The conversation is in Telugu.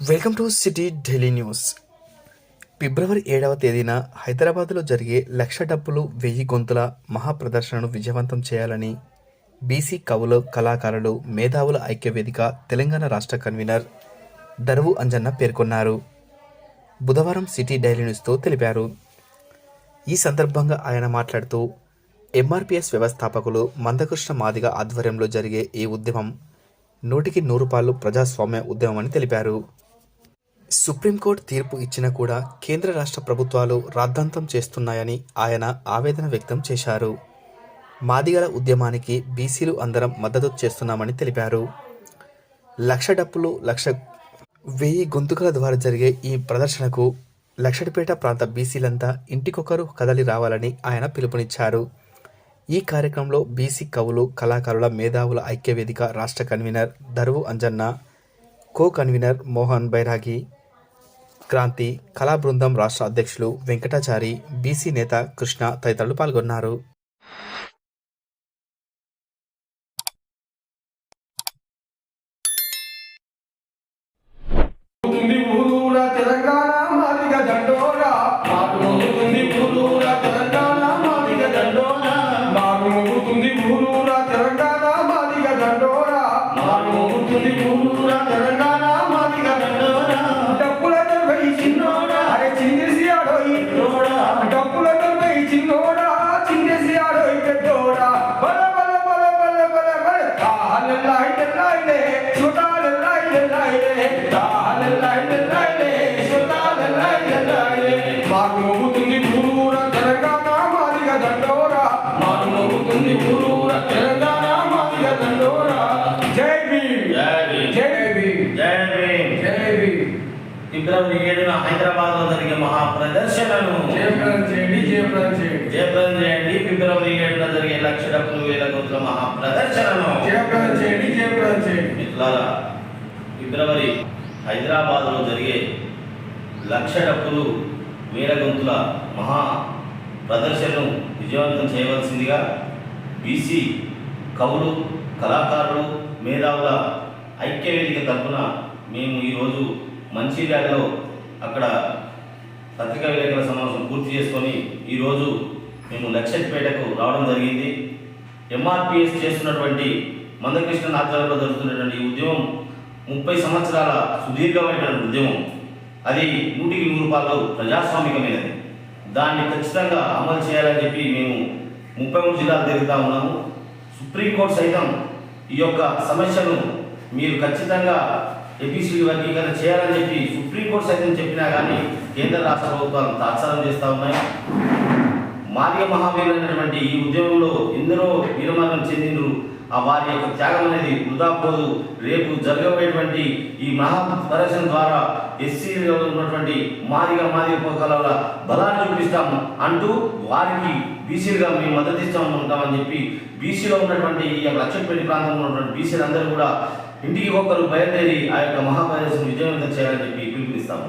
Welcome to city Delhi news. ఫిబ్రవరి ఏడవ తేదీన హైదరాబాద్లో జరిగే లక్ష డబ్బులు వెయ్యి గొంతుల మహాప్రదర్శనను విజయవంతం చేయాలని బీసీ కవులు కళాకారులు మేధావుల ఐక్యవేదిక తెలంగాణ రాష్ట్ర కన్వీనర్ దరువు అంజన్న పేర్కొన్నారు. బుధవారం సిటీ డైలీ న్యూస్తో తెలిపారు. ఈ సందర్భంగా ఆయన మాట్లాడుతూ ఎంఆర్పిఎస్ వ్యవస్థాపకులు మందకృష్ణ మాదిగ ఆధ్వర్యంలో జరిగే ఈ ఉద్యమం నూటికి నూరు పాలు ప్రజాస్వామ్య ఉద్యమం అని తెలిపారు. సుప్రీంకోర్టు తీర్పు ఇచ్చినా కూడా కేంద్ర రాష్ట్ర ప్రభుత్వాలు రాద్ధాంతం చేస్తున్నాయని ఆయన ఆవేదన వ్యక్తం చేశారు. మాదిగల ఉద్యమానికి బీసీలు అందరం మద్దతు చేస్తున్నామని తెలిపారు. లక్ష డప్పులు లక్ష వెయ్యి గొంతుకల ద్వారా జరిగే ఈ ప్రదర్శనకు లక్షడిపేట ప్రాంత బీసీలంతా ఇంటికొకరు కదలి రావాలని ఆయన పిలుపునిచ్చారు. ఈ కార్యక్రమంలో బీసీ కవులు కళాకారుల మేధావుల ఐక్యవేదిక రాష్ట్ర కన్వీనర్ దరువు అంజన్న కో కన్వీనర్ మోహన్ బైరాగి క్రాంతి కళా బృందం రాష్ట్ర అధ్యక్షులు వెంకటాచారి బీసీ నేత కృష్ణ తదితరులు పాల్గొన్నారు. తెలంగాణ మాదిగ దండోరా. మాకు మోగుతుంది తెలంగాణ మాకు ఊరూర తెలంగాణ మాదిగ దండోరా. మాకు మోగుతుంది ఊరూర తెలంగాణ మాదిగ దండోరా. జై భీమ్. జై భీమ్. జై భీమ్. జై భీమ్. ఫిబ్రవరి ఏడున హైదరాబాద్లో జరిగే మహా ప్రదర్శనను జయప్రదం చేయండి జయప్రదం చేయండి. జయప్రదం చేయండి. ఫిబ్రవరి ఏడున జరిగే లక్ష డబ్బులు వేల గొంతుల మహా ప్రదర్శనను జయప్రదం చేయండి జయప్రదం చేయండి. మిత్రులారా ఫిబ్రవరి హైదరాబాద్లో జరిగే లక్ష డబ్బులు వీరగొంతుల మహా ప్రదర్శనను విజయవంతం చేయవలసిందిగా బీసీ కవులు కళాకారులు మేధావుల ఐక్యవేదిక తరఫున మేము ఈరోజు మంచిర్యాలలో అక్కడ పత్రికా విలేకరుల సమావేశం పూర్తి చేసుకొని ఈరోజు మేము లక్షపేటకు రావడం జరిగింది. ఎంఆర్పిఎస్ చేస్తున్నటువంటి మందకృష్ణ ఆధ్వర్యంలో జరుగుతున్నటువంటి ఈ ఉద్యమం ముప్పై సంవత్సరాల సుదీర్ఘమైనటువంటి ఉద్యమం. అది నూటికి నూరు రూపాయలు ప్రజాస్వామికమైనది. దాన్ని ఖచ్చితంగా అమలు చేయాలని చెప్పి మేము ముప్పై మూడు జిల్లాలు తిరుగుతూ ఉన్నాము. సుప్రీంకోర్టు సైతం ఈ యొక్క సమస్యను మీరు ఖచ్చితంగా ఏపీసీ వర్గీకరణ చేయాలని చెప్పి సుప్రీంకోర్టు సైతం చెప్పినా కానీ కేంద్ర రాష్ట్ర ప్రభుత్వాలు తాత్సారం చేస్తూ ఉన్నాయి. మాదిగ మహావీరులైనటువంటి ఈ ఉద్యమంలో ఎందరో వీరమరణం చెందినరు ఆ వారి యొక్క త్యాగం అనేది వృధా పోదు. రేపు జరగబోయేటువంటి ఈ మహాపరసం ద్వారా ఎస్సీలో ఉన్నటువంటి మాదిగా మాదిగ పోకల బలాన్ని చూపిస్తాము అంటూ వారికి బీసీలుగా మేము మద్దతు ఇస్తాము ఉంటామని చెప్పి బీసీలో ఉన్నటువంటి ఈ యొక్క లక్ష్మీపేట ప్రాంతంలో ఉన్నటువంటి బీసీలందరూ కూడా ఇంటికి ఒక్కరు బయలుదేరి ఆ యొక్క మహాపరసం విజయవంతం చేయాలని చెప్పి పిలుపునిస్తాము.